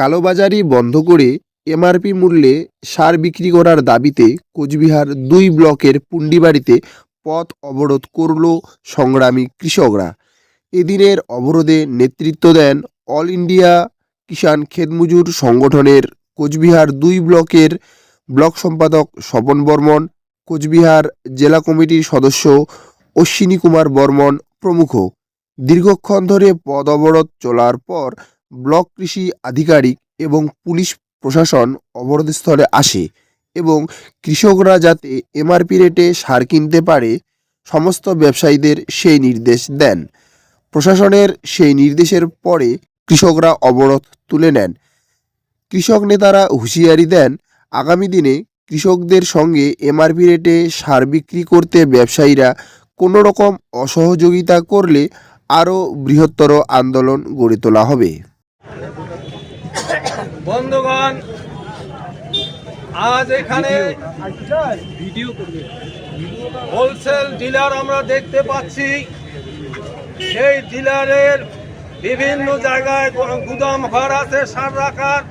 কালোবাজারি বন্ধ করে এমআরপি মূল্যে সার বিক্রি করার দাবিতে কোচবিহার দুই ব্লকের পুন্ডিবাড়িতে পথ অবরোধ করল সংগ্রামী কৃষকরা। এদিনের অবরোধে নেতৃত্ব দেন অল ইন্ডিয়া কিষাণ খেতমজুর সংগঠনের কোচবিহার দুই ব্লকের ব্লক সম্পাদক স্বপন বর্মন, কোচবিহার জেলা কমিটির সদস্য অশ্বিনী কুমার বর্মন প্রমুখ। দীর্ঘক্ষণ ধরে পদ অবরোধ চলার পর ব্লক কৃষি আধিকারিক এবং পুলিশ প্রশাসন অবরোধস্থলে আসে এবং কৃষকরা যাতে এমআরপি রেটে সার কিনতে পারে, সমস্ত ব্যবসায়ীদের সেই নির্দেশ দেন। প্রশাসনের সেই নির্দেশের পরে কৃষকরা অবরোধ তুলে নেন। কৃষক নেতারা হুঁশিয়ারি দেন, আগামী দিনে কৃষকদের সঙ্গে এমআরপি রেটে সার বিক্রি করতে ব্যবসায়ীরা কোনো রকম অসহযোগিতা করলে আরও বৃহত্তর আন্দোলন গড়ে তোলা হবে। বন্ধুগণ আজ এখানে হোলসেল ডিলার আমরা দেখতে পাচ্ছি। সেই ডিলারের বিভিন্ন জায়গায় গুদাম ঘর আছে সার রাখার।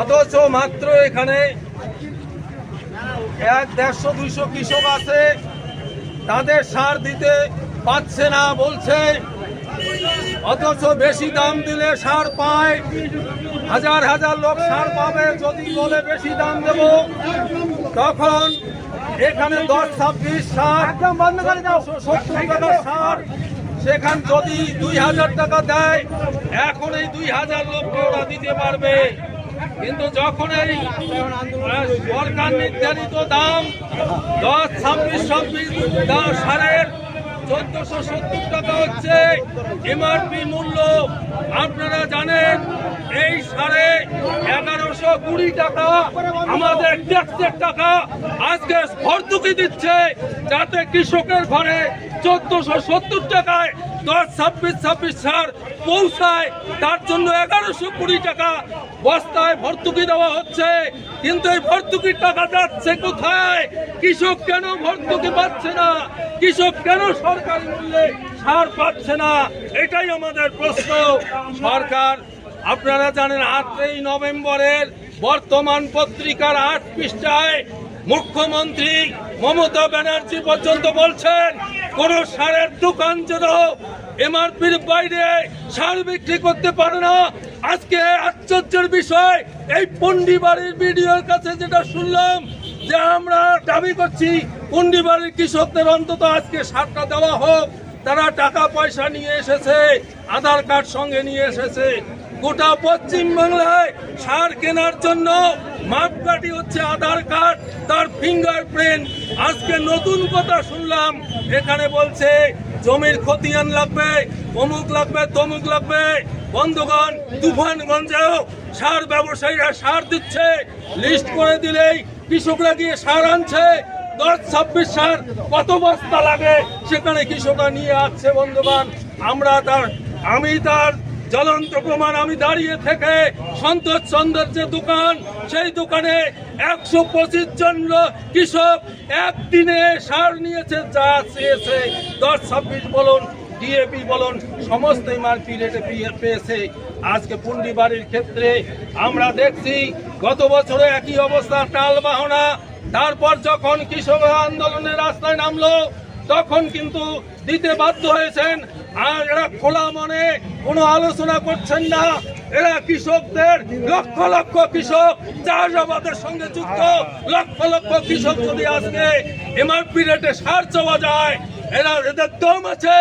অথচ মাত্র এখানে এক দেড়শো দুইশো কৃষক আছে। তাদের সার দিতে পাচ্ছে না বলছে। অথচ বেশি দাম দিলে সার পায়। হাজার হাজার লোক সার পাবে যদি বলে বেশি দাম দেব। তখন এখানে দশ ছাব্বিশ সার সত্তর টাকা সার সেখান যদি দুই হাজার টাকা দেয় এখন এই দুই হাজার লোককে ওরা দিতে পারবে। কিন্তু যখন এই সরকার নির্ধারিত দাম দশ ছাব্বিশ ছাব্বিশ সারের চোদ্দশো সত্তর টাকা হচ্ছে এমআরপি মূল্য। আপনারা জানেন, এই সাড়ে এগারোশো কুড়ি টাকা আমাদের ট্যাক্সের টাকা আজকে ভর্তুকি দিচ্ছে যাতে কৃষকের ঘরে চোদ্দশো সত্তর টাকায় দশ ছাব্বিশ ছাব্বিশ সার পৌঁছায়, তার জন্য এগারোশো কুড়ি টাকা বস্তায় ভর্তুকি দেওয়া হচ্ছে। কিন্তু এই ভর্তুকির টাকা যাচ্ছে কোথায়? কৃষক কেন ভর্তুকি পাচ্ছে না? কৃষক কেন সরকারি মূল্যে সার পাচ্ছে না? এটাই আমাদের প্রশ্ন। সরকার, আপনারা জানেন আটই নভেম্বরের বর্তমান পত্রিকার আট পৃষ্ঠায় মুখ্যমন্ত্রী মমতা ব্যানার্জি পর্যন্ত বলছেন কোন সারের দোকান যেন এমআরপির বাইরে সার বিক্রি করতে পারে না। আজকে আশ্চর্যের বিষয়, এই পন্ডিবাড়ির ভিডিওর কাছে যেটা শুনলাম যে আমরা দাবি করছি পন্ডিবাড়ির কৃষকদের অন্তত আজকে সারটা দেওয়া হোক। তারা টাকা পয়সা নিয়ে এসেছে, আধার কার্ড সঙ্গে নিয়ে এসেছে। গোটা পশ্চিম বাংলায় সার কেনার জন্য মাপকাঠি হচ্ছে আধার কার্ড, তার ফিঙ্গারপ্রিন্ট আজকে নতুন কথা শুনলাম, এখানে বলছে, জমির খতিয়ান লাগবে, অমুক লাগবে, তমুক লাগবে। বন্ধুগণ তুফানগঞ্জেও সার ব্যবসায়ীরা সার দিচ্ছে। লিস্ট করে দিলেই কৃষকরা গিয়ে সার আনছে। দশ, ছাব্বিশ সার কত বস্তা লাগে সেখানে কৃষকরা নিয়ে আসছে বন্ধুগণ। আমরা তার, আমি তার জ্বলন্ত প্রমাণ আমি দাঁড়িয়ে থেকে সন্তোষ চন্দ্রের যে দোকান, সেই দোকানে একশো পঁচিশ জন কৃষক একদিনে সার নিয়েছে, যা চেয়েছে। দশ ছাব্বিশ বলুন ডিএপি বলুন, সমস্ত এমআরপি রেটে পেয়ে- পেয়েছে। আজকে পুন্ডি বাড়ির ক্ষেত্রে আমরা দেখছি, গত বছরে একই অবস্থা টাল বাহনা তারপর যখন কৃষক আন্দোলনের রাস্তায় নামলো তখন কিন্তু দিতে বাধ্য হয়েছেন। আর এরা খোলা মনে কোনো আলোচনা করছেন না। এরা কৃষকদের লক্ষ লক্ষ কৃষক, চাষাবাদের সঙ্গে যুক্ত, লক্ষ লক্ষ কৃষক যদি আজকে এমআরপি রেটে সার চাওয়া যায়, এরা এদের দম আছে।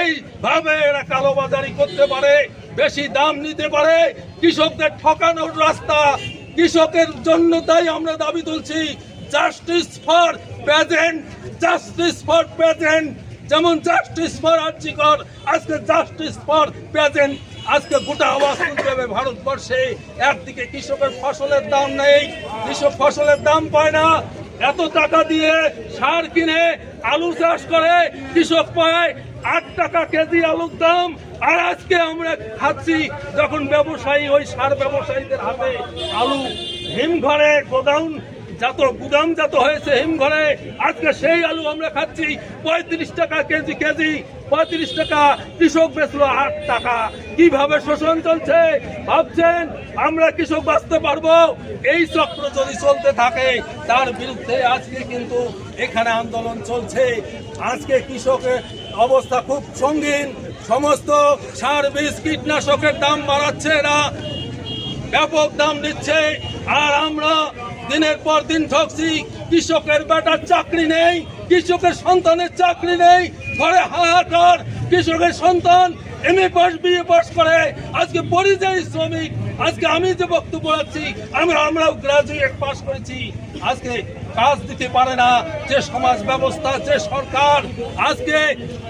এইভাবে এরা কালোবাজারি করতে পারে, বেশি দাম নিতে পারে। কৃষকদের ঠকানোর রাস্তা কৃষকের জন্য তাই আমরা দাবি তুলছি। Justice for present justice for present যেমন জাস্টিস ফর আর্জিকর আজকে জাস্টিস ফর প্রেজেন্ট আজকে গোটা আওয়াজ তুলতে হবে ভারতবর্ষে। একদিকে কৃষকের ফসলের দাম নেই, কৃষক ফসলের দাম পায় না, এত টাকা দিয়ে সার কিনে আলু চাষ করে কৃষক পায়, আট টাকা কেজি আলুর দাম। আর আজকে আমরা খাচ্ছি যখন ব্যবসায়ী ওই সার ব্যবসায়ীদের হাতে আলু হিমঘরে গোদাউন যত গুদাম যত হয়েছে হিমঘরে, আজকে সেই আলু আমরা খাচ্ছি, পঁয়ত্রিশ টাকা কেজি কেজি, পঁয়ত্রিশ টাকা। কৃষক বেচলো আট টাকা। কীভাবে শোষণ চলছে? ভাবছেন, আমরা কৃষক বাঁচতে পারব? এই চক্র যদি চলতে থাকে, তার বিরুদ্ধে আজকে কিন্তু এখানে আন্দোলন চলছে। আজকে কৃষকের অবস্থা খুব সঙ্গীন। সমস্ত সার বীজ কীটনাশকের দাম বাড়াচ্ছে এরা ব্যাপক দাম দিচ্ছে। আর আমরা দিনের পর দিন ঠকছি, কৃষকের বেটার চাকরি নেই, কৃষকের সন্তানের চাকরি নেই, ঘরে হাহাকার, কৃষকের সন্তান M A pass BA pass করে। আজকে পরিযায়ী শ্রমিক, আজকে আমি যে বক্তব্য রাখছি, আমরা, আমরাও গ্রাজুয়েট পাস করেছি। আজকে কাজ দিতে পারে না, যে সমাজ ব্যবস্থা, যে সরকার, আজকে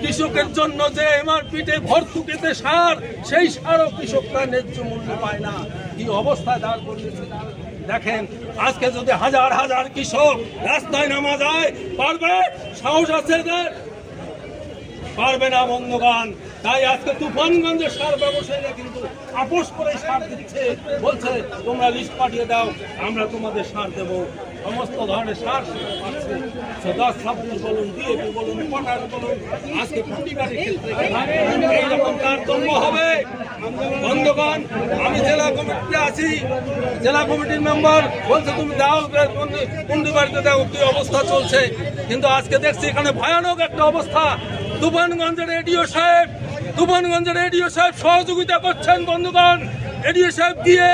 কৃষকের জন্য যে এমআরপিতে ভর্তুকিতে সার, সেই সারও কৃষকরা ন্যায্য মূল্য পায় না। কি অবস্থায় দাঁড় করিয়েছে দেখেন, আজকে যদি হাজার হাজার কৃষক রাস্তায় নামা যায়, পারবে? সাহস আছে পারবে না বন্ধুগান তাই আজকে তুফানগঞ্জের সার ব্যবসায়ীরা কিন্তু আপোষ করে সার দিচ্ছে, বলছে, তোমরা লিস্ট পাঠিয়ে দাও, আমরা তোমাদের সার দেব। সমস্ত ধরনের সার পাচ্ছে। দশ, ছাব্বিশ বলুন ডিএপি বলুন, পটাশ বলুন, আজকে প্রতিবারের ক্ষেত্রে এইরকম হবে? বন্ধুগণ, আমি জেলা কমিটিতে আছি। জেলা কমিটির মেম্বার বলছে, তুমি দাও কুন্ডি বাড়িতে দাও, কি অবস্থা চলছে? কিন্তু আজকে দেখছি এখানে ভয়ানক একটা অবস্থা। তুফানগঞ্জের এডিও সাহেব তুফানগঞ্জের এডিও সাহেব সহযোগিতা করছেন, বন্ধুগণ। এডিও সাহেব গিয়ে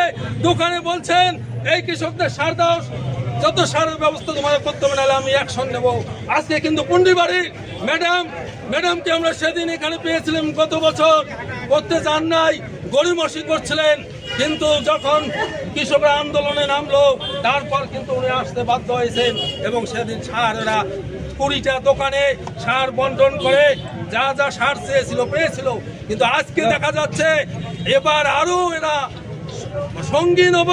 দোকানে বলছেন, এই কৃষকদের সার দাও, যত সারের ব্যবস্থা তোমাদের করতে হবে, নাহলে আমি অ্যাকশন নেব। আজকে কিন্তু পুন্ডিবাড়ি, ম্যাডাম, ম্যাডামকে আমরা সেদিন এখানে পেয়েছিলাম গত বছর। করতে চান নাই গরিমসি করছিলেন। কিন্তু যখন কৃষকরা আন্দোলনে নামলো তারপর কিন্তু উনি আসতে বাধ্য হয়েছেন এবং সেদিন সারেরা কুড়িটা দোকানে সার বন্টন করে যা যা সার চেয়েছিল পেয়েছিল। কিন্তু আজকে দেখা যাচ্ছে এবার আরও এরা সঙ্গীন অবস্থা